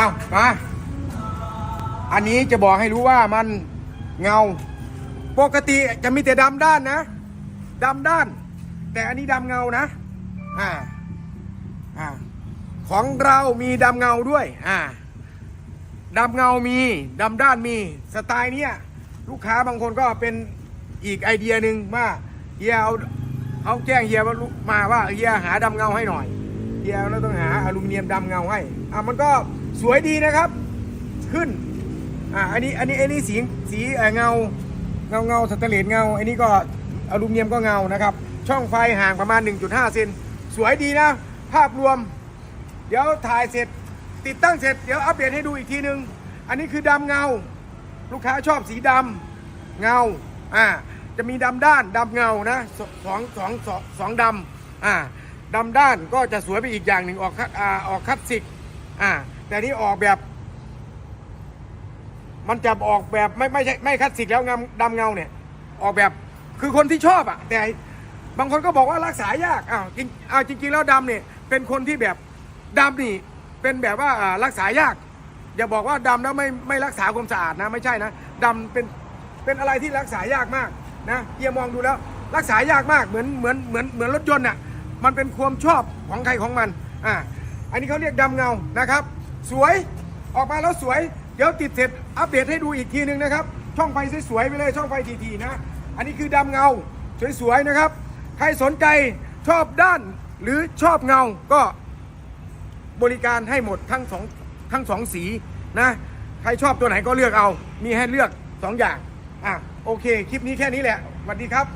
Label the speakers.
Speaker 1: เอามา อันนี้จะบอกให้รู้ว่ามันเงา ปกติจะมีแต่ดำด้านนะดำด้าน แต่อันนี้ดำเงานะ อ่า อ่า ของเรามีดำเงาด้วย อ่าดำเงามีดำด้านมีสไตล์เนี้ยลูกค้าบางคนก็เป็นอีกไอเดียหนึ่งว่าเฮียเอาเอาแจ้งเฮียมาว่าเฮียหาดำเงาให้หน่อยเฮียเราต้องหาอลูมิเนียมดำเงาให้อะมันก็ สวยดีนะครับ ขึ้น อ่าอันนี้อันนี้อันนี้สีสีเงาเงาเงาสแตนเลสเงา อันนี้ก็อลูมิเนียมก็เงานะครับ ช่องไฟห่างประมาณ 1.5 เซนสวยดีนะ ภาพรวม เดี๋ยวถ่ายเสร็จ ติดตั้งเสร็จ เดี๋ยวอัปเดตให้ดูอีกทีนึง อันนี้คือดำเงา ลูกค้าชอบสีดำเงา อ่า จะมีดำด้านดำเงานะสสองสองสองสองดำอ่าดำด้านก็จะสวยไปอีกอย่างหนึ่งออกคัดอ่าออกคลาสสิกอ่า แต่นี่ออกแบบ มันจะออกแบบไม่ไม่ใช่ไม่คลาสสิกแล้วงามดำเงาเนี่ย ออกแบบคือคนที่ชอบอะแต่บางคนก็บอกว่ารักษายากอ้าวจริงอ้าวจริง ๆ แล้วดำเนี่ยเป็นคนที่แบบดำนี่ เป็นแบบว่าอ่ารักษายากอย่าบอกว่าดำแล้วไม่ไม่รักษาความสะอาดนะ ไม่ใช่นะดำเป็นเป็นอะไรที่รักษายากมากนะเฮียมองดูแล้ว รักษายากมากเหมือนเหมือนเหมือนเหมือนรถยนต์อะมันเป็นความชอบของใครของมันอ่าอันนี้เขาเรียกดำเงานะครับ สวยออกมาแล้วสวย เดี๋ยวติดเสร็จอัปเดตให้ดูอีกทีนึงนะครับ ช่องไฟสวยๆไปเลยช่องไฟทีๆนะ อันนี้คือดำเงาสวยๆนะครับ ใครสนใจชอบด้านหรือชอบเงาก็บริการให้หมดทั้งสองทั้งสองสีนะ ใครชอบตัวไหนก็เลือกเอา มีให้เลือกสองอย่าง อะ โอเค คลิปนี้แค่นี้แหละสวัสดีครับ